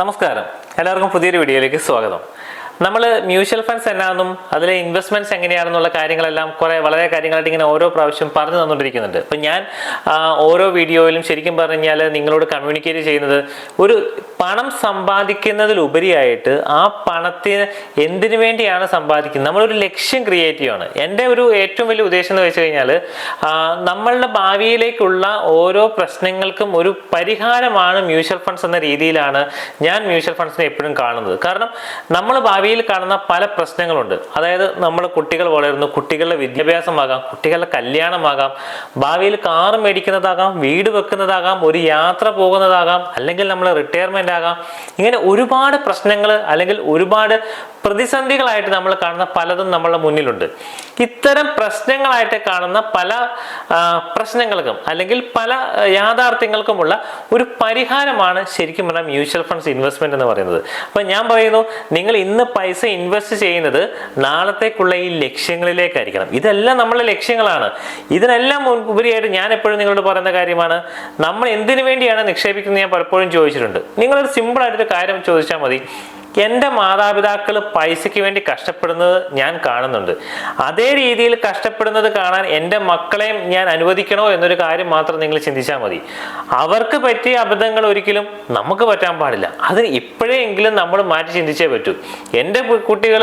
നമസ്കാരം. എല്ലാവർക്കും പുതിയൊരു വീഡിയോയിലേക്ക് സ്വാഗതം. നമ്മൾ മ്യൂച്വൽ ഫണ്ട്സ് എന്നാണെന്നും അതിലെ ഇൻവെസ്റ്റ്മെന്റ്സ് എങ്ങനെയാണെന്നുള്ള കാര്യങ്ങളെല്ലാം കുറേ വളരെ കാര്യങ്ങളായിട്ട് ഇങ്ങനെ ഓരോ പ്രാവശ്യം പറഞ്ഞു തന്നുകൊണ്ടിരിക്കുന്നുണ്ട്. അപ്പം ഞാൻ ഓരോ വീഡിയോയിലും ശരിക്കും പറഞ്ഞാൽ നിങ്ങളോട് കമ്മ്യൂണിക്കേറ്റ് ചെയ്യുന്നത് ഒരു പണം സമ്പാദിക്കുന്നതിലുപരിയായിട്ട് ആ പണത്തിന് എന്തിനു വേണ്ടിയാണ് സമ്പാദിക്കുന്നത്? നമ്മളൊരു ലക്ഷ്യം ക്രിയേറ്റ് ചെയ്യുകയാണ് എന്റെ ഒരു ഏറ്റവും വലിയ ഉദ്ദേശം എന്ന് വെച്ച് കഴിഞ്ഞാൽ നമ്മളുടെ ഭാവിയിലേക്കുള്ള ഓരോ പ്രശ്നങ്ങൾക്കും ഒരു പരിഹാരമാണ് മ്യൂച്വൽ ഫണ്ട്സ് എന്ന രീതിയിലാണ് ഞാൻ മ്യൂച്വൽ ഫണ്ട്സിനെ എപ്പോഴും കാണുന്നത്. കാരണം നമ്മൾ ഭാവിയിൽ കാണുന്ന പല പ്രശ്നങ്ങളുണ്ട്. അതായത് നമ്മൾ കുട്ടികൾ വളരുന്നു കുട്ടികളുടെ വിദ്യാഭ്യാസമാകാം കുട്ടികളുടെ കല്യാണമാകാം ഭാവിയിൽ കാർ മേടിക്കുന്നതാകാം വീട് വെക്കുന്നതാകാം ഒരു യാത്ര പോകുന്നതാകാം അല്ലെങ്കിൽ നമ്മൾ റിട്ടയർമെന്റ് ആകാം ഇങ്ങനെ ഒരുപാട് പ്രശ്നങ്ങൾ അല്ലെങ്കിൽ ഒരുപാട് പ്രതിസന്ധികളായിട്ട് നമ്മൾ കാണുന്ന പലതും നമ്മളുടെ മുന്നിലുണ്ട്. ഇത്തരം പ്രശ്നങ്ങളായിട്ട് കാണുന്ന പല പ്രശ്നങ്ങൾക്കും അല്ലെങ്കിൽ പല യാഥാർത്ഥ്യങ്ങൾക്കുമുള്ള ഒരു പരിഹാരമാണ് ശരിക്കും പറഞ്ഞാൽ മ്യൂച്വൽ ഫണ്ട്സ് ഇൻവെസ്റ്റ്മെന്റ് എന്ന് പറയുന്നത്. അപ്പൊ ഞാൻ പറയുന്നു നിങ്ങൾ ഇന്ന് പൈസ ഇൻവെസ്റ്റ് ചെയ്യുന്നത് നാളത്തേക്കുള്ള ഈ ലക്ഷ്യങ്ങളിലേക്കായിരിക്കണം. ഇതെല്ലാം നമ്മളെ ലക്ഷ്യങ്ങളാണ്. ഇതിനെല്ലാം ഉപരിയായിട്ട് ഞാൻ എപ്പോഴും നിങ്ങളോട് പറയുന്ന കാര്യമാണ് നമ്മൾ എന്തിനു വേണ്ടിയാണ് നിക്ഷേപിക്കുന്നത് ഞാൻ പലപ്പോഴും ചോദിച്ചിട്ടുണ്ട്. നിങ്ങളൊരു സിമ്പിൾ ആയിട്ടൊരു കാര്യം ചോദിച്ചാൽ മതി. എന്റെ മാതാപിതാക്കൾ പൈസയ്ക്ക് വേണ്ടി കഷ്ടപ്പെടുന്നത് ഞാൻ കാണുന്നുണ്ട്. അതേ രീതിയിൽ കഷ്ടപ്പെടുന്നത് കാണാൻ എന്റെ മക്കളെയും ഞാൻ അനുവദിക്കണോ എന്നൊരു കാര്യം മാത്രം നിങ്ങൾ ചിന്തിച്ചാൽ മതി. അവർക്ക് പറ്റിയ അബദ്ധങ്ങൾ ഒരിക്കലും നമുക്ക് പറ്റാൻ പാടില്ല. അത് ഇപ്പോഴെങ്കിലും നമ്മൾ മാറ്റി ചിന്തിച്ചേ പറ്റൂ. എന്റെ കുട്ടികൾ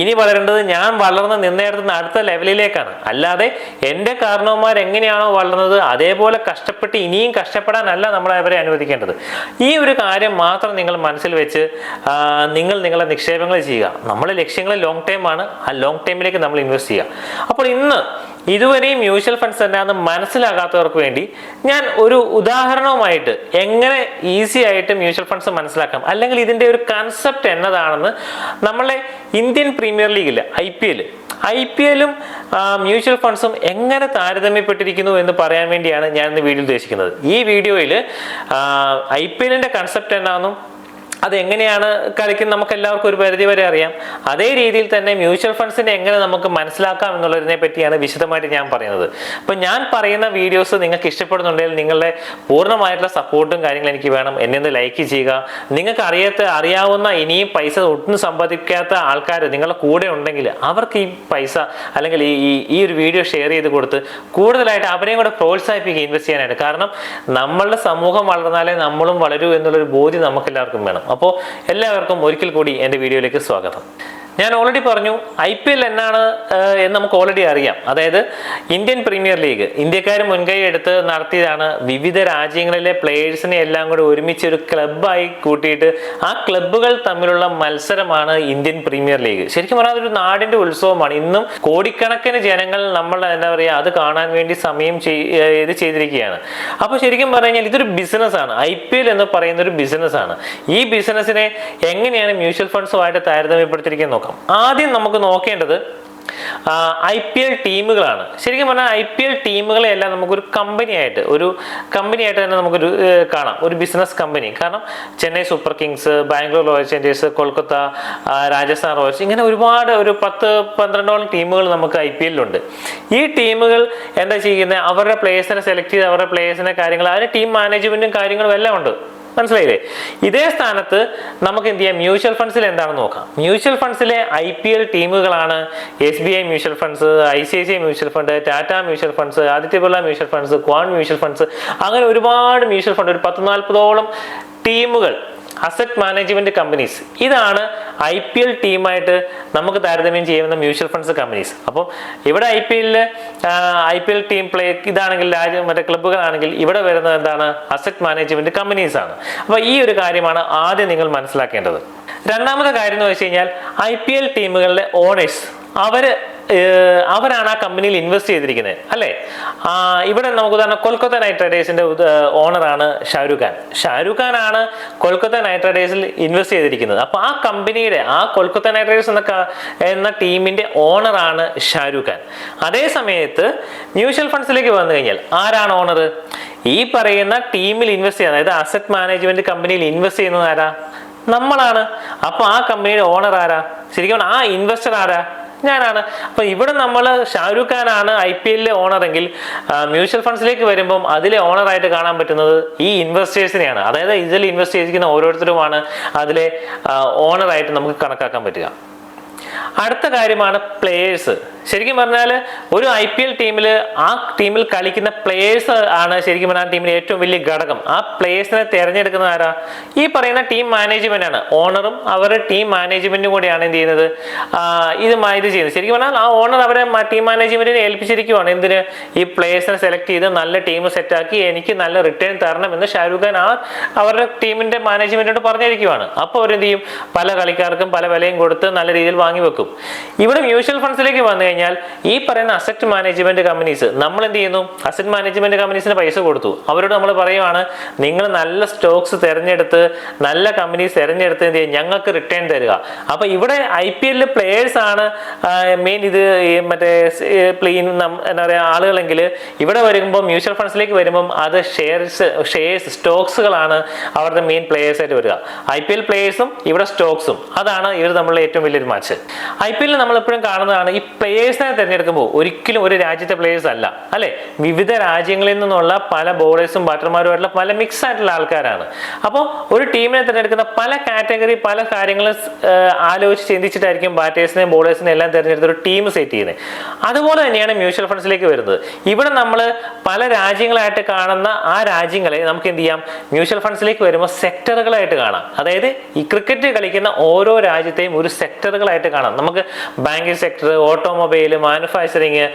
ഇനി വളരേണ്ടത് ഞാൻ വളർന്ന് നിന്നേടത്തുന്ന അടുത്ത ലെവലിലേക്കാണ്. അല്ലാതെ എന്റെ കാരണവന്മാർ എങ്ങനെയാണോ വളർന്നത് അതേപോലെ കഷ്ടപ്പെട്ട് ഇനിയും കഷ്ടപ്പെടാനല്ല നമ്മൾ അവരെ അനുവദിക്കേണ്ടത്. ഈ ഒരു കാര്യം മാത്രം നിങ്ങൾ മനസ്സിൽ വെച്ച് നിങ്ങൾ നിങ്ങളുടെ നിക്ഷേപങ്ങൾ ചെയ്യുക. നമ്മുടെ ലക്ഷ്യങ്ങൾ ലോങ് ടൈം ആണ്. ആ ലോങ് ടൈമിലേക്ക് നമ്മൾ ഇൻവെസ്റ്റ് ചെയ്യുക. അപ്പോൾ ഇന്ന് ഇതുവരെയും മ്യൂച്വൽ ഫണ്ട്സ് എന്നാന്ന് മനസ്സിലാകാത്തവർക്ക് വേണ്ടി ഞാൻ ഒരു ഉദാഹരണവുമായിട്ട് എങ്ങനെ ഈസി ആയിട്ട് മ്യൂച്വൽ ഫണ്ട്സ് മനസ്സിലാക്കാം. അല്ലെങ്കിൽ ഇതിന്റെ ഒരു കൺസെപ്റ്റ് എന്നതാണെന്ന് നമ്മളെ ഇന്ത്യൻ പ്രീമിയർ ലീഗിൽ I P L I P എല്ലും മ്യൂച്വൽ ഫണ്ട്സും എങ്ങനെ താരതമ്യപ്പെട്ടിരിക്കുന്നു എന്ന് പറയാൻ വേണ്ടിയാണ് ഞാൻ ഇന്ന് വീഡിയോ ഉദ്ദേശിക്കുന്നത്. ഈ വീഡിയോയിൽ ഐ പി എല്ലിന്റെ കൺസെപ്റ്റ് എന്നാണെന്നും അത് എങ്ങനെയാണ് കളിക്കുന്നത് നമുക്ക് എല്ലാവർക്കും ഒരു പരിധി വരെ അറിയാം. അതേ രീതിയിൽ തന്നെ മ്യൂച്വൽ ഫണ്ട്സിനെ എങ്ങനെ നമുക്ക് മനസ്സിലാക്കാം എന്നുള്ളതിനെ പറ്റിയാണ് വിശദമായിട്ട് ഞാൻ പറയുന്നത്. അപ്പോൾ ഞാൻ പറയുന്ന വീഡിയോസ് നിങ്ങൾക്ക് ഇഷ്ടപ്പെടുന്നുണ്ടെങ്കിൽ നിങ്ങളുടെ പൂർണമായിട്ടുള്ള സപ്പോർട്ടും കാര്യങ്ങളും എനിക്ക് വേണം. എന്നെ ഒന്ന് ലൈക്ക് ചെയ്യുക. നിങ്ങൾക്ക് അറിയാത്ത അറിയാവുന്ന ഇനിയും പൈസ ഒട്ടും സമ്പാദിക്കാത്ത ആൾക്കാർ നിങ്ങളുടെ കൂടെ ഉണ്ടെങ്കിൽ അവർക്ക് ഈ പൈസ അല്ലെങ്കിൽ ഈ- ഈ ഒരു വീഡിയോ ഷെയർ ചെയ്ത് കൊടുത്ത് കൂടുതലായിട്ട് അവരെയും കൂടെ പ്രോത്സാഹിപ്പിക്കുക ഇൻവെസ്റ്റ് ചെയ്യാനായിട്ട്. കാരണം നമ്മളുടെ സമൂഹം വളർന്നാലേ നമ്മളും വളരൂ എന്നുള്ളൊരു ബോധ്യം നമുക്കെല്ലാവർക്കും വേണം. അപ്പോൾ എല്ലാവർക്കും ഒരിക്കൽ കൂടി എന്റെ വീഡിയോയിലേക്ക് സ്വാഗതം. ഞാൻ ഓൾറെഡി പറഞ്ഞു ഐ പി എൽ എന്നാണ് എന്ന് നമുക്ക് ഓൾറെഡി അറിയാം. അതായത് ഇന്ത്യൻ പ്രീമിയർ ലീഗ് ഇന്ത്യക്കാർ മുൻകൈ എടുത്ത് നടത്തിയതാണ് വിവിധ രാജ്യങ്ങളിലെ പ്ലേയേഴ്സിനെ എല്ലാം കൂടെ ഒരുമിച്ച് ഒരു ക്ലബ്ബായി കൂട്ടിയിട്ട് ആ ക്ലബ്ബുകൾ തമ്മിലുള്ള മത്സരമാണ് ഇന്ത്യൻ പ്രീമിയർ ലീഗ്. ശരിക്കും പറഞ്ഞാൽ അതൊരു നാടിന്റെ ഉത്സവമാണ്. ഇന്നും കോടിക്കണക്കിന് ജനങ്ങൾ നമ്മൾ എന്താ പറയുക അത് കാണാൻ വേണ്ടി സമയം ഇത് ചെയ്തിരിക്കുകയാണ്. അപ്പോൾ ശരിക്കും പറഞ്ഞു കഴിഞ്ഞാൽ ഇതൊരു ബിസിനസ്സാണ് ഐ പി എൽ എന്ന് പറയുന്ന ഒരു ബിസിനസ്സാണ് ഈ ബിസിനസ്സിനെ എങ്ങനെയാണ് മ്യൂച്വൽ ഫണ്ട്സുമായിട്ട് താരതമ്യപ്പെടുത്തിയിരിക്കുന്നത് നോക്കാം. ആദ്യം നമുക്ക് നോക്കേണ്ടത് ഐ പി എൽ ടീമുകളാണ്. ശരിക്കും പറഞ്ഞാൽ ഐ പി എൽ ടീമുകളെ എല്ലാം നമുക്കൊരു കമ്പനിയായിട്ട് ഒരു കമ്പനിയായിട്ട് തന്നെ നമുക്കൊരു കാണാം. ഒരു ബിസിനസ് കമ്പനി. കാരണം Chennai super kings Bangalore royal challengers Kolkata Rajasthan royals ഇങ്ങനെ ഒരുപാട് ഒരു പത്ത് പന്ത്രണ്ടോളം ടീമുകൾ നമുക്ക് ഐ പി എല്ലിലുണ്ട്. ഈ ടീമുകൾ എന്താ ചെയ്യുന്നത്? അവരുടെ പ്ലേയേഴ്സിനെ സെലക്ട് ചെയ്ത് അവരുടെ പ്ലേയേഴ്സിനെ കാര്യങ്ങൾ അതിന് ടീം മാനേജ്മെന്റും കാര്യങ്ങളും എല്ലാം ഉണ്ട്. മനസ്സിലായില്ലേ? ഇതേ സ്ഥാനത്ത് നമുക്ക് എന്ത് ചെയ്യാം? മ്യൂച്വൽ ഫണ്ട്സിൽ എന്താണെന്ന് നോക്കാം. മ്യൂച്വൽ ഫണ്ട്സിലെ ഐ പി എൽ ടീമുകളാണ് S B I mutual funds I C I C I mutual fund Tata mutual funds Aditya Birla mutual funds Quant mutual funds അങ്ങനെ ഒരുപാട് മ്യൂച്വൽ ഫണ്ട് ഒരു പത്ത് നാൽപ്പതോളം ടീമുകൾ അസറ്റ് മാനേജ്മെന്റ് കമ്പനീസ് ഇതാണ് I P L ടീമായിട്ട് നമുക്ക് താരതമ്യം ചെയ്യുന്ന മ്യൂച്വൽ ഫണ്ട്സ് കമ്പനീസ് അപ്പോൾ ഇവിടെ ഐ പി എല്ലിൽ I P L team play ഇതാണെങ്കിൽ രാജ്യം മറ്റേ ക്ലബ്ബുകളാണെങ്കിൽ ഇവിടെ വരുന്നത് എന്താണ്? അസറ്റ് മാനേജ്മെന്റ് കമ്പനീസ് ആണ്. അപ്പോൾ ഈ ഒരു കാര്യമാണ് ആദ്യം നിങ്ങൾ മനസ്സിലാക്കേണ്ടത്. രണ്ടാമത്തെ കാര്യം എന്ന് വെച്ച് കഴിഞ്ഞാൽ ഐ പി എൽ ടീമുകളിലെ ഓണേഴ്സ് ഏഹ് അവരാണ് ആ കമ്പനിയിൽ ഇൻവെസ്റ്റ് ചെയ്തിരിക്കുന്നത് അല്ലേ? ഇവിടെ നമുക്ക് ഉദാഹരണം കൊൽക്കത്ത നൈറ്റ് റൈഡേഴ്സിന്റെ ഓണറാണ് ഷാരൂഖ് ഖാൻ. ഷാരൂഖ് ഖാൻ ആണ് കൊൽക്കത്ത നൈറ്റ് റൈഡേഴ്സിൽ ഇൻവെസ്റ്റ് ചെയ്തിരിക്കുന്നത്. അപ്പോൾ ആ കമ്പനിയുടെ ആ കൊൽക്കത്ത നൈറ്റ് റൈഡേഴ്സ് എന്ന എന്ന ടീമിന്റെ ഓണറാണ് ഷാരൂഖ് ഖാൻ. അതേ സമയത്ത് മ്യൂച്വൽ ഫണ്ട്സിലേക്ക് വന്നു കഴിഞ്ഞാൽ ആരാണ് ഓണർ ഈ പറയുന്ന ടീമിൽ ഇൻവെസ്റ്റ് ചെയ്യുന്ന അതായത് അസറ്റ് മാനേജ്മെന്റ് കമ്പനിയിൽ ഇൻവെസ്റ്റ് ചെയ്യുന്നത് ആരാ? നമ്മളാണ്. അപ്പോൾ ആ കമ്പനിയുടെ ഓണർ ആരാ? ശരിക്കും ആ ഇൻവെസ്റ്റർ ആരാ? ഞാനാണ്. അപ്പൊ ഇവിടെ നമ്മൾ ഷാരൂഖ് ഖാനാണ് ഐ പി എല്ലിലെ ഓണറെങ്കിൽ മ്യൂച്വൽ ഫണ്ട്സിലേക്ക് വരുമ്പം അതിലെ ഓണറായിട്ട് കാണാൻ പറ്റുന്നത് ഈ ഇൻവെസ്റ്റേഴ്സിനെയാണ് അതായത് ഇതിൽ ഇൻവെസ്റ്റ് ചെയ്തിരിക്കുന്ന ഓരോരുത്തരുമാണ് അതിലെ ഓണറായിട്ട് നമുക്ക് കണക്കാക്കാൻ പറ്റുക. അടുത്ത കാര്യമാണ് പ്ലേയേഴ്സ് ശരിക്കും പറഞ്ഞാൽ ഒരു ഐ പി എൽ ടീമിൽ ആ ടീമിൽ കളിക്കുന്ന പ്ലേയേഴ്സ് ആണ് ശരിക്കും പറഞ്ഞാൽ ആ ടീമിന് ഏറ്റവും വലിയ ഘടകം. ആ പ്ലേയേഴ്സിനെ തിരഞ്ഞെടുക്കുന്ന ആരാ? ഈ പറയുന്ന ടീം മാനേജ്മെന്റ് ആണ്. ഓണറും അവരുടെ ടീം മാനേജ്മെന്റും കൂടിയാണ് എന്ത് ചെയ്യുന്നത്? ഇത് ഇത് ചെയ്യുന്നത്. ശരിക്കും പറഞ്ഞാൽ ആ ഓണർ അവരെ ടീം മാനേജ്മെന്റിനെ ഏൽപ്പിച്ചിരിക്കുവാണ്. എന്തിന്? ഈ പ്ലേയേഴ്സിനെ സെലക്ട് ചെയ്ത് നല്ല ടീം സെറ്റാക്കി എനിക്ക് നല്ല റിട്ടേൺ തരണം എന്ന് ഷാരൂഖ് ഖാൻ ആ അവരുടെ ടീമിന്റെ മാനേജ്മെന്റിനോട് പറഞ്ഞിരിക്കുവാണ്. അപ്പോൾ അവരെന്ത് ചെയ്യും? പല കളിക്കാർക്കും പല വിലയും കൊടുത്ത് നല്ല രീതിയിൽ വാങ്ങി വെക്കും. ഇവിടെ മ്യൂച്വൽ ഫണ്ട്സിലേക്ക് വന്നു കഴിഞ്ഞാൽ ഈ പറയുന്ന അസറ്റ് മാനേജ്മെന്റ് കമ്പനീസ് നമ്മൾ എന്ത് ചെയ്യുന്നു? അസറ്റ് മാനേജ്മെന്റ് കമ്പനീസിന് പൈസ കൊടുത്തു. അവരോട് നമ്മൾ പറയുവാണ് നിങ്ങൾ നല്ല സ്റ്റോക്സ് തിരഞ്ഞെടുത്ത് നല്ല കമ്പനീസ് തിരഞ്ഞെടുത്ത് എന്ത് ചെയ്യും? ഞങ്ങൾക്ക് റിട്ടേൺ തരിക. അപ്പൊ ഇവിടെ ഐ പി എല്ലിൽ പ്ലേയേഴ്സ് ആണ് മെയിൻ ഇത് മറ്റേ പ്ലെയിൻ എന്താ പറയുക ആളുകളെങ്കിൽ ഇവിടെ വരുമ്പോൾ മ്യൂച്വൽ ഫണ്ട്സിലേക്ക് വരുമ്പം അത് ഷെയർസ് ഷെയർസ് സ്റ്റോക്സുകളാണ് അവരുടെ മെയിൻ പ്ലേയേഴ്സ് ആയിട്ട് വരിക. ഐ പി എൽ പ്ലേയേഴ്സും ഇവിടെ സ്റ്റോക്സും അതാണ് ഇവർ തമ്മിലുള്ള ഏറ്റവും വലിയൊരു മാച്ച് ഐ പി എല്ലിൽ നമ്മൾ എപ്പോഴും കാണുന്നതാണ് ഈ പ്ലേയേഴ്സിനെ തിരഞ്ഞെടുക്കുമ്പോൾ ഒരിക്കലും ഒരു രാജ്യത്തെ പ്ലേയേഴ്സ് അല്ല. അല്ലെ? വിവിധ രാജ്യങ്ങളിൽ നിന്നുള്ള പല ബോളേഴ്സും ബാറ്റർമാരുമായിട്ടുള്ള പല മിക്സ് ആയിട്ടുള്ള ആൾക്കാരാണ്. അപ്പോൾ ഒരു ടീമിനെ തിരഞ്ഞെടുക്കുന്ന പല കാറ്റഗറി പല കാര്യങ്ങളും ആലോചിച്ച് ചിന്തിച്ചിട്ടായിരിക്കും ബാറ്റേഴ്സിനെയും ബോളേഴ്സിനെയും എല്ലാം തിരഞ്ഞെടുത്ത് ഒരു ടീം സെറ്റ് ചെയ്യുന്നത്. അതുപോലെ തന്നെയാണ് മ്യൂച്വൽ ഫണ്ട്സിലേക്ക് വരുന്നത്. ഇവിടെ നമ്മൾ പല രാജ്യങ്ങളായിട്ട് കാണുന്ന ആ രാജ്യങ്ങളെ നമുക്ക് എന്ത് ചെയ്യാം? മ്യൂച്വൽ ഫണ്ട്സിലേക്ക് വരുമ്പോൾ സെക്ടറുകളായിട്ട് കാണാം. അതായത് ഈ ക്രിക്കറ്റ് കളിക്കുന്ന ഓരോ രാജ്യത്തെയും ഒരു സെക്ടറുകളായിട്ട് കാണാം. നമുക്ക് ബാങ്കിങ് സെക്ടർ ഓട്ടോമൊബൈൽ മാനുഫാക്ചറിങ്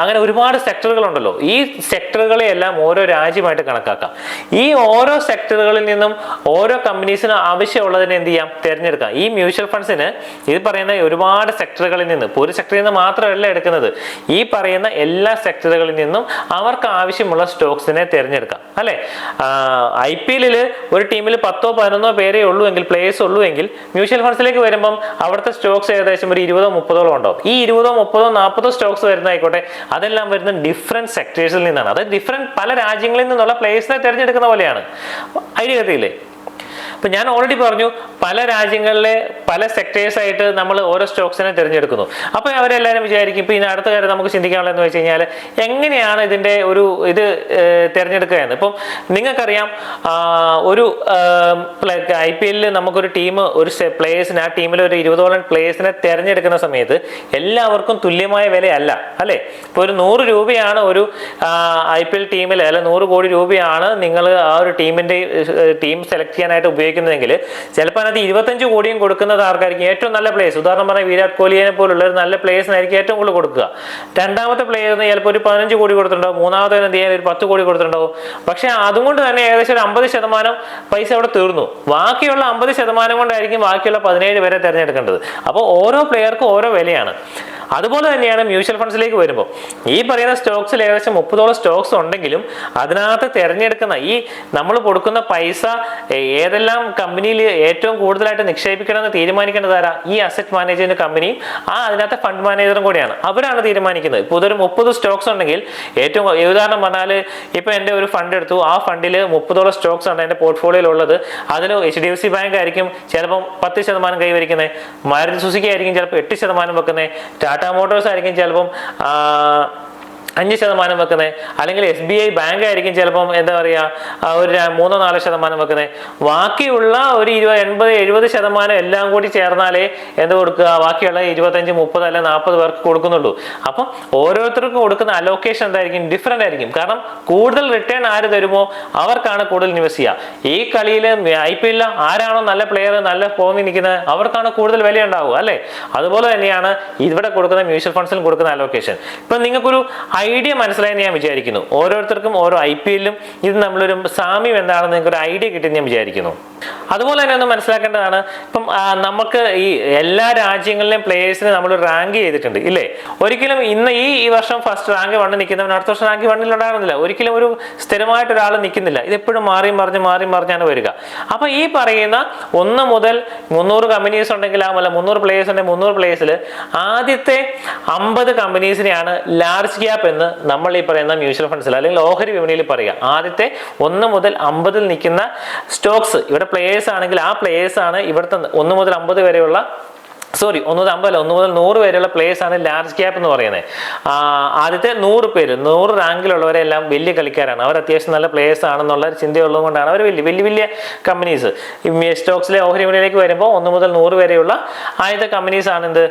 അങ്ങനെ ഒരുപാട് സെക്ടറുകൾ ഉണ്ടല്ലോ ഈ സെക്ടറുകളെ എല്ലാം ഓരോ രാജ്യമായിട്ട് കണക്കാക്കാം. ഈ ഓരോ സെക്ടറുകളിൽ നിന്നും ഓരോ കമ്പനീസിനും ആവശ്യമുള്ളതിനെ എന്ത് ചെയ്യാം? തിരഞ്ഞെടുക്കാം. ഈ മ്യൂച്വൽ ഫണ്ട്സിന് ഇത് പറയുന്ന ഒരുപാട് സെക്ടറുകളിൽ നിന്ന് ഒരു സെക്ടറിൽ നിന്ന് മാത്രമല്ല എടുക്കുന്നത്. ഈ പറയുന്ന എല്ലാ സെക്ടറുകളിൽ നിന്നും അവർക്ക് ആവശ്യമുള്ള സ്റ്റോക്സിനെ തിരഞ്ഞെടുക്കാം. അല്ലെ? ഐ പി എല്ലിൽ ഒരു ടീമിൽ പത്തോ പതിനൊന്നോ പേരേ ഉള്ളൂ എങ്കിൽ പ്ലേയേഴ്സ് ഉള്ളൂ എങ്കിൽ മ്യൂച്വൽ ഫണ്ട്സിലേക്ക് വരുമ്പം അവിടുത്തെ സ്റ്റോക്സ് ഏകദേശം ഒരു ഇരുപതോ മുപ്പതോളം ഉണ്ടാവും ഈ ഇരുപതോ മുപ്പതോ നാൽപ്പതോ സ്റ്റോക്സ് വരുന്നതായിക്കോട്ടെ അതെല്ലാം വരുന്ന ഡിഫറെന്റ് സെക്ടേഴ്സിൽ നിന്നാണ്. അതായത് ഡിഫറെന്റ് പല രാജ്യങ്ങളിൽ നിന്നുള്ള പ്ലേയേഴ്സിനെ തിരഞ്ഞെടുക്കുന്ന പോലെയാണ്. ഐഡിയ കത്തിയില്ലേ ഇപ്പൊ ഞാൻ ഓൾറെഡി പറഞ്ഞു പല രാജ്യങ്ങളിലെ പല സെക്ടേഴ്സ് ആയിട്ട് നമ്മൾ ഓരോ സ്റ്റോക്സിനെ തിരഞ്ഞെടുക്കുന്നു. അപ്പോൾ അവരെല്ലാവരും വിചാരിക്കും ഇപ്പൊ ഇനി അടുത്ത കാര്യം നമുക്ക് ചിന്തിക്കാനുള്ളത് എന്ന് വെച്ച് കഴിഞ്ഞാൽ എങ്ങനെയാണ് ഇതിന്റെ ഒരു ഇത് തിരഞ്ഞെടുക്കുക എന്ന് ഇപ്പം നിങ്ങൾക്കറിയാം ഒരു ഐ പി എല്ലിൽ നമുക്കൊരു ടീം ഒരു പ്ലേയേഴ്സിന് ആ ടീമിൽ ഒരു ഇരുപതോളം പ്ലേയേഴ്സിനെ തിരഞ്ഞെടുക്കുന്ന സമയത്ത് എല്ലാവർക്കും തുല്യമായ വിലയല്ല അല്ലേ? ഇപ്പൊ ഒരു നൂറ് രൂപയാണ് ഒരു ഐ പി എൽ ടീമിൽ അല്ലെ നൂറ് കോടി രൂപയാണ് നിങ്ങൾ ആ ഒരു ടീമിന്റെ ടീം സെലക്ട് ചെയ്യാനായിട്ട് ഉപയോഗിക്കുന്നതെങ്കിൽ ചിലപ്പോൾ അതിനകത്ത് ഇരുപത്തഞ്ച് കോടിയും കൊടുക്കുന്നത് ആർക്കായിരിക്കും? ഏറ്റവും നല്ല പ്ലേസ് ഉദാഹരണം പറഞ്ഞാൽ വിരാട് കോഹ്ലിയെ പോലുള്ള ഒരു നല്ല പ്ലേസിനായിരിക്കും ഏറ്റവും കൂടുതൽ കൊടുക്കുക. രണ്ടാമത്തെ പ്ലേയറിന് ചിലപ്പോൾ ഒരു പതിനഞ്ച് കോടി കൊടുത്തിട്ടുണ്ടാവും. മൂന്നാമത്തെ എന്ത് ചെയ്യാൻ ഒരു പത്ത് കോടി കൊടുത്തിട്ടുണ്ടാവും. പക്ഷെ അതുകൊണ്ട് തന്നെ ഏകദേശം ഒരു അമ്പത് ശതമാനം പൈസ അവിടെ തീർന്നു. ബാക്കിയുള്ള അമ്പത് ശതമാനം കൊണ്ടായിരിക്കും ബാക്കിയുള്ള പതിനേഴ് വരെ തിരഞ്ഞെടുക്കേണ്ടത്. അപ്പോൾ ഓരോ പ്ലെയർക്കും ഓരോ വിലയാണ്. അതുപോലെ തന്നെയാണ് മ്യൂച്വൽ ഫണ്ട്സിലേക്ക് വരുമ്പോൾ ഈ പറയുന്ന സ്റ്റോക്സിൽ ഏകദേശം മുപ്പതോളം സ്റ്റോക്സ് ഉണ്ടെങ്കിലും അതിനകത്ത് തിരഞ്ഞെടുക്കുന്ന ഈ നമ്മൾ കൊടുക്കുന്ന പൈസ ഏതെല്ലാം കമ്പനിയിൽ ഏറ്റവും കൂടുതലായിട്ട് നിക്ഷേപിക്കണമെന്ന് തീരുമാനിക്കേണ്ടത് ആരാ? ഈ അസറ്റ് മാനേജ്മെന്റ് കമ്പനിയും ആ അതിനകത്തെ ഫണ്ട് മാനേജറും കൂടിയാണ്. അവരാണ് തീരുമാനിക്കുന്നത്. ഇപ്പോൾ ഇതൊരു മുപ്പത് സ്റ്റോക്സ് ഉണ്ടെങ്കിൽ ഏറ്റവും ഉദാഹരണം പറഞ്ഞാൽ ഇപ്പോൾ എന്റെ ഒരു ഫണ്ട് എടുത്തു. ആ ഫണ്ടിൽ മുപ്പതോളം സ്റ്റോക്സ് ആണ് എന്റെ പോർട്ട്ഫോളിയോയിലുള്ളത് അതിൽ H D F C bank ആയിരിക്കും ചിലപ്പം പത്ത് ശതമാനം കൈവരിക്കുന്നത് മാരുതി സുസുക്കി ആയിരിക്കും ചിലപ്പോൾ എട്ട് ശതമാനം വെക്കുന്നത് ടാറ്റ മോട്ടോഴ്സ് ആയിരിക്കും ചിലപ്പം അഞ്ച് ശതമാനം വെക്കുന്നത് അല്ലെങ്കിൽ എസ് ബി ഐ ബാങ്ക് ആയിരിക്കും ചിലപ്പം എന്താ പറയുക ഒരു മൂന്നോ നാലോ ശതമാനം വെക്കുന്നത് ബാക്കിയുള്ള ഒരു ഇരുപത് എൺപത് എഴുപത് ശതമാനം എല്ലാം കൂടി ചേർന്നാലേ എന്ത് കൊടുക്കുക? ബാക്കിയുള്ള ഇരുപത്തഞ്ച് മുപ്പത് അല്ലെങ്കിൽ നാൽപ്പത് പേർക്ക് കൊടുക്കുന്നുള്ളൂ. അപ്പം ഓരോരുത്തർക്കും കൊടുക്കുന്ന അലോക്കേഷൻ എന്തായിരിക്കും? ഡിഫറെന്റ് ആയിരിക്കും. കാരണം കൂടുതൽ റിട്ടേൺ ആര് തരുമോ? അവർക്കാണ് കൂടുതൽ ഇൻവെസ്റ്റ് ചെയ്യുക. ഈ കളിയിൽ ഐ പി എല്ലിൽ ആരാണോ നല്ല പ്ലെയർ നല്ല ഫോമിൽ നിൽക്കുന്നത് അവർക്കാണ് കൂടുതൽ വില ഉണ്ടാവുക അല്ലേ? അതുപോലെ തന്നെയാണ് ഇവിടെ കൊടുക്കുന്ന മ്യൂച്വൽ ഫണ്ട്സിൽ കൊടുക്കുന്ന അലോക്കേഷൻ ഇപ്പം നിങ്ങൾക്കൊരു ഐഡിയ മനസ്സിലായെന്ന് ഞാൻ വിചാരിക്കുന്നു. ഓരോരുത്തർക്കും ഓരോ ഐ പി എല്ലും ഇത് നമ്മളൊരു സാമ്യം എന്താണെന്ന് നിങ്ങൾക്ക് ഒരു ഐഡിയ കിട്ടിയെന്ന് ഞാൻ വിചാരിക്കുന്നു. അതുപോലെ തന്നെ ഒന്ന് മനസ്സിലാക്കേണ്ടതാണ് ഇപ്പം നമുക്ക് ഈ എല്ലാ രാജ്യങ്ങളിലെയും പ്ലേയേഴ്സിനെ നമ്മൾ റാങ്ക് ചെയ്തിട്ടുണ്ട് ഇല്ലേ? ഒരിക്കലും ഇന്ന് ഈ ഈ വർഷം ഫസ്റ്റ് റാങ്ക് വണ്ണ് നിൽക്കുന്നവൻ അടുത്ത വർഷം റാങ്ക് വണ്ണിൽ ഉണ്ടാകുന്നില്ല. ഒരിക്കലും ഒരു സ്ഥിരമായിട്ട് ഒരാൾ നിൽക്കുന്നില്ല. ഇത് എപ്പോഴും മാറി മറിഞ്ഞ് മാറി മറിഞ്ഞാണ് വരിക. അപ്പൊ ഈ പറയുന്ന ഒന്ന് മുതൽ മുന്നൂറ് കമ്പനീസ് ഉണ്ടെങ്കിൽ ആ അല്ല മുന്നൂറ് പ്ലേയേഴ്സ് ഉണ്ടെങ്കിൽ മുന്നൂറ് പ്ലേയേഴ്സിൽ ആദ്യത്തെ അമ്പത് കമ്പനീസിനെയാണ് ലാർജ് ഗ്യാപ്പ് എന്ന് നമ്മൾ ഈ പറയുന്ന മ്യൂച്വൽ ഫണ്ട്സിൽ അല്ലെങ്കിൽ ഓഹരി വിപണിയിൽ പറയുക. ആദ്യത്തെ ഒന്ന് മുതൽ അമ്പതിൽ നിൽക്കുന്ന സ്റ്റോക്സ് ഇവിടെ പ്ലേയേഴ്സ് ആണെങ്കിൽ ആ പ്ലേയേഴ്സ് ആണ് ഇവിടുത്തെ ഒന്ന് മുതൽ അമ്പത് വരെയുള്ള സോറി ഒന്ന് അമ്പതല്ല ഒന്ന് മുതൽ നൂറ് വരെയുള്ള പ്ലേയേഴ്സ് ആണ് ലാർജ് ക്യാപ്പ് എന്ന് പറയുന്നത് ആദ്യത്തെ നൂറ് പേര് നൂറ് റാങ്കിലുള്ളവരെല്ലാം വലിയ കളിക്കാരാണ്. അവർ അത്യാവശ്യം നല്ല പ്ലേയേഴ്സ് ആണെന്നുള്ള ചിന്തയുള്ളത് കൊണ്ടാണ് അവർ വലിയ വലിയ വലിയ കമ്പനീസ് സ്റ്റോക്സിലെ ഓഹരി വിപണിയിലേക്ക് വരുമ്പോൾ ഒന്ന് മുതൽ നൂറ് വരെയുള്ള ആദ്യത്തെ കമ്പനീസ് ആണ് എന്ത്?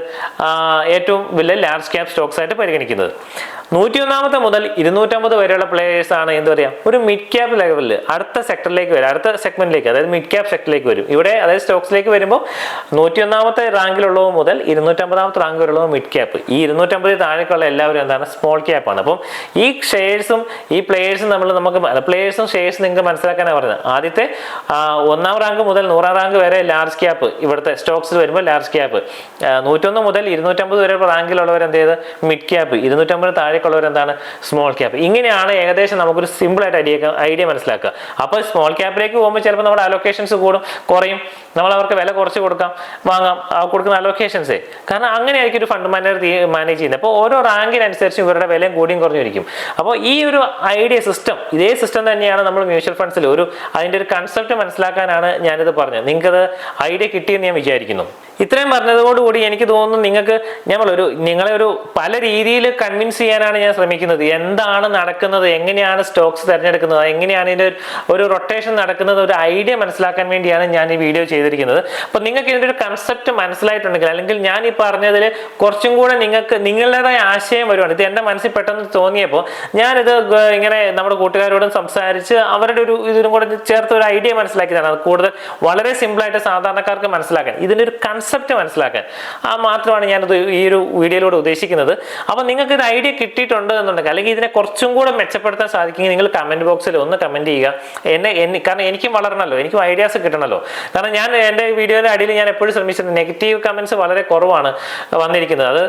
ഏറ്റവും വലിയ ലാർജ് ക്യാപ് സ്റ്റോക്സ് ആയിട്ട് പരിഗണിക്കുന്നത്. നൂറ്റി ഒന്നാമത്തെ മുതൽ ഇരുന്നൂറ്റമ്പത് വരെയുള്ള പ്ലേയേഴ്സ് ആണ് എന്താ പറയുക ഒരു മിഡ് ക്യാപ് ലെവലിൽ അടുത്ത സെക്ടറിലേക്ക് വരും അടുത്ത സെഗ്മെന്റിലേക്ക് അതായത് മിഡ് ക്യാപ് സെക്ടറിലേക്ക് വരും. ഇവിടെ അതായത് സ്റ്റോക്സിലേക്ക് വരുമ്പോൾ നൂറ്റി ഒന്നാമത്തെ റാങ്കിലുള്ളവ മുതൽ ഇരുന്നൂറ്റമ്പതാമത്തെ റാങ്ക് വരെയുള്ളവ മിഡ് ക്യാപ്പ് ഈ ഇരുന്നൂറ്റമ്പതിൽ താഴേക്കുള്ള എല്ലാവരും എന്താണ്? സ്മോൾ ക്യാപ്പ് ആണ്. അപ്പം ഈ ഷെയർസും ഈ പ്ലേയേഴ്സും നമ്മൾ നമുക്ക് പ്ലേയേഴ്സും ഷെയർസും നിങ്ങൾക്ക് മനസ്സിലാക്കാനാണ് പറയുന്നത് ആദ്യത്തെ ഒന്നാം റാങ്ക് മുതൽ നൂറാം റാങ്ക് വരെ ലാർജ് ക്യാപ്പ് ഇവിടുത്തെ സ്റ്റോക്സിൽ വരുമ്പോൾ ലാർജ് ക്യാപ്പ് നൂറ്റൊന്ന് മുതൽ ഇരുന്നൂറ്റമ്പത് വരെ റാങ്കിലുള്ളവർ എന്ത് ചെയ്ത്? മിഡ് ക്യാപ്പ് ഇരുന്നൂറ്റമ്പത് താഴേക്കുള്ളവർ എന്താണ്? സ്മോൾ ക്യാപ്പ് ഇങ്ങനെയാണ് ഏകദേശം നമുക്കൊരു സിമ്പിൾ ആയിട്ട് ഐഡിയ ഐഡിയ മനസ്സിലാക്കുക. അപ്പോൾ സ്മോൾ ക്യാപ്പിലേക്ക് പോകുമ്പോൾ ചിലപ്പോൾ നമ്മുടെ അലൊക്കേഷൻസ് കൂടും കുറയും. നമ്മൾ അവർക്ക് വില കുറച്ച് കൊടുക്കാം വാങ്ങാം. കൊടുക്കുന്ന അലൊക്കേഷൻസേ കാരണം അങ്ങനെയായിരിക്കും ഒരു ഫണ്ട് മാനേജർ മാനേജ് ചെയ്യുന്നത്. അപ്പോൾ ഓരോ റാങ്കിനനുസരിച്ച് ഇവരുടെ വിലയും കൂടിയും കുറഞ്ഞിരിക്കും അപ്പോൾ ഈ ഒരു ഐഡിയ സിസ്റ്റം ഇതേ സിസ്റ്റം തന്നെയാണ് നമ്മൾ മ്യൂച്വൽ ഫണ്ട്സിൽ ഒരു അതിന്റെ ഒരു കൺസെപ്റ്റ് മനസ്സിലാക്കാനാണ് ഞാനിത് പറഞ്ഞത്. നിങ്ങൾക്കത് ഐഡിയ കിട്ടിയെന്ന് ഞാൻ വിചാരിക്കുന്നു. ഇത്രയും പറഞ്ഞതോടുകൂടി എനിക്ക് തോന്നുന്നു നിങ്ങൾക്ക് ഞങ്ങളൊരു നിങ്ങളെ ഒരു പല രീതിയിൽ കൺവിൻസ് ചെയ്യാനാണ് ഞാൻ ശ്രമിക്കുന്നത്. എന്താണ് നടക്കുന്നത്? എങ്ങനെയാണ് സ്റ്റോക്സ് തിരഞ്ഞെടുക്കുന്നത്? എങ്ങനെയാണ് ഇതിന്റെ ഒരു റൊട്ടേഷൻ നടക്കുന്നത്? ഒരു ഐഡിയ മനസ്സിലാക്കാൻ വേണ്ടിയാണ് ഞാൻ ഈ വീഡിയോ ചെയ്തിരിക്കുന്നത്. അപ്പോൾ നിങ്ങൾക്ക് ഇതിന്റെ ഒരു കൺസെപ്റ്റ് മനസ്സിലായിട്ടുണ്ടെങ്കിൽ അല്ലെങ്കിൽ ഞാൻ ഈ പറഞ്ഞതിൽ കുറച്ചും കൂടെ നിങ്ങൾക്ക് നിങ്ങളുടേതായ ആശയം വരുവാണ്. ഇത് എന്റെ മനസ്സിൽ പെട്ടെന്ന് തോന്നിയപ്പോൾ ഞാനിത് ഇങ്ങനെ നമ്മുടെ കൂട്ടുകാരോടും സംസാരിച്ച് അവരുടെ ഒരു ഇതിനും കൂടെ ചേർത്ത് ഒരു ഐഡിയ മനസ്സിലാക്കിയതാണ്. കൂടുതൽ വളരെ സിമ്പിളായിട്ട് സാധാരണക്കാർക്ക് മനസ്സിലാക്കാൻ. ഇതിന്റെ ഒരു കൺസെപ്റ്റ് മനസ്സിലാക്കാൻ. ആ മാത്രമാണ് ഞാനത് ഈ ഒരു വീഡിയോയിലൂടെ ഉദ്ദേശിക്കുന്നത്. അപ്പോൾ നിങ്ങൾക്ക് ഇത് ഐഡിയ കിട്ടിയിട്ടുണ്ട് എന്നുണ്ടെങ്കിൽ അല്ലെങ്കിൽ ഇതിനെ കുറച്ചും കൂടെ മെച്ചപ്പെടുത്താൻ സാധിക്കുമെങ്കിൽ നിങ്ങൾ കമന്റ് ബോക്സിൽ ഒന്ന് കമന്റ് ചെയ്യുക. എന്നെ എന്നെ കാരണം എനിക്കും വളരണമല്ലോ എനിക്കും ഐഡിയാസ് കിട്ടണമല്ലോ. കാരണം ഞാൻ എന്റെ വീഡിയോയുടെ അടിയിൽ ഞാൻ എപ്പോഴും ശ്രമിച്ചത് നെഗറ്റീവ് കമൻസ് വളരെ കുറവാണ് വന്നിരിക്കുന്നത്. അത്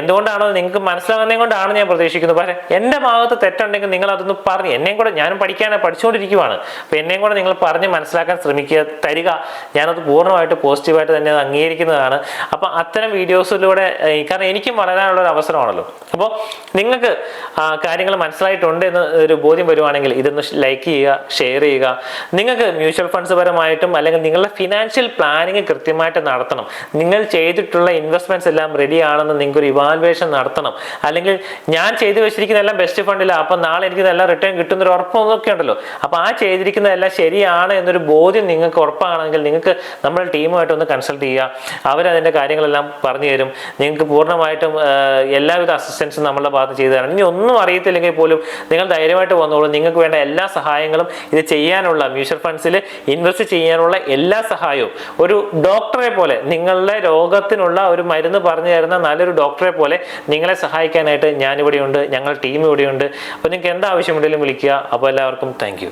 എന്തുകൊണ്ടാണോ നിങ്ങൾക്ക് മനസ്സിലാകുന്നതും കൊണ്ടാണ് ഞാൻ പ്രതീക്ഷിക്കുന്നത്. പക്ഷേ എന്റെ ഭാഗത്ത് തെറ്റുണ്ടെങ്കിൽ നിങ്ങൾ അതൊന്ന് പറഞ്ഞ് എന്നെയും കൂടെ ഞാനും പഠിക്കാൻ പഠിച്ചുകൊണ്ടിരിക്കുവാണ്. അപ്പോൾ എന്നെയും കൂടെ നിങ്ങൾ പറഞ്ഞ് മനസ്സിലാക്കാൻ ശ്രമിക്കുക തരിക. ഞാനത് പൂർണമായിട്ട് പോസിറ്റീവായിട്ട് തന്നെ അത് അംഗീകരിക്കുന്നതാണ്. അപ്പോൾ അത്തരം വീഡിയോസിലൂടെ കാരണം എനിക്കും വളരാനുള്ള ഒരു അവസരമാണല്ലോ. അപ്പോൾ നിങ്ങൾക്ക് കാര്യങ്ങൾ മനസ്സിലായിട്ടുണ്ട് എന്ന് ഒരു ബോധ്യം വരുവാണെങ്കിൽ ഇതൊന്ന് ലൈക്ക് ചെയ്യുക ഷെയർ ചെയ്യുക. നിങ്ങൾക്ക് മ്യൂച്വൽ ഫണ്ട്സ് പരമായിട്ടും അല്ലെങ്കിൽ നിങ്ങളുടെ ഫിനാൻഷ്യൽ പ്ലാനിങ് കൃത്യമായിട്ട് നടത്തണം. നിങ്ങൾ ചെയ്തിട്ടുള്ള ഇൻവെസ്റ്റ്മെന്റ്സ് എല്ലാം റെഡി ആണെന്ന് നിങ്ങൾക്ക് ഒരു ഇവാലുവേഷൻ നടത്തണം. അല്ലെങ്കിൽ ഞാൻ ചെയ്തു വെച്ചിരിക്കുന്ന എല്ലാം ബെസ്റ്റ് ഫണ്ടില്ല അപ്പം നാളെ എനിക്ക് നല്ല റിട്ടേൺ കിട്ടുന്ന ഒരു ഉറപ്പൊക്കെ ഉണ്ടല്ലോ. അപ്പോൾ ആ ചെയ്തിരിക്കുന്നതെല്ലാം ശരിയാണ് എന്നൊരു ബോധ്യം നിങ്ങൾക്ക് ഉറപ്പാണെങ്കിൽ നിങ്ങൾക്ക് നമ്മുടെ ടീമുമായിട്ട് ഒന്ന് കൺസൾട്ട് ചെയ്യുക. അവരതിന്റെ കാര്യങ്ങളെല്ലാം പറഞ്ഞു തരും. നിങ്ങൾക്ക് പൂർണമായിട്ടും എല്ലാവിധ അസിസ്റ്റൻസും നമ്മളുടെ ഭാഗത്ത് ചെയ്തു തരണം. ഇനി ഒന്നും അറിയത്തില്ലെങ്കിൽ പോലും നിങ്ങൾ ധൈര്യമായിട്ട് വന്നോളൂ. നിങ്ങൾക്ക് വേണ്ട എല്ലാ സഹായങ്ങളും ഇത് ചെയ്യാനുള്ള മ്യൂച്വൽ ഫണ്ട്സിൽ ഇൻവെസ്റ്റ് ചെയ്യാനുള്ള എല്ലാ സഹായവും. ഒരു ഡോക്ടറെ പോലെ നിങ്ങളുടെ രോഗത്തിനുള്ള ഒരു മരുന്ന് പറഞ്ഞു തരുന്ന നല്ലൊരു ഡോക്ടറെ പോലെ നിങ്ങളെ സഹായിക്കാനായിട്ട് ഞാനിവിടെയുണ്ട് ഞങ്ങളുടെ ടീം ഇവിടെയുണ്ട്. അപ്പോൾ നിങ്ങൾക്ക് എന്താവശ്യമുണ്ടെങ്കിലും വിളിക്കുക. അപ്പോൾ എല്ലാവർക്കും താങ്ക്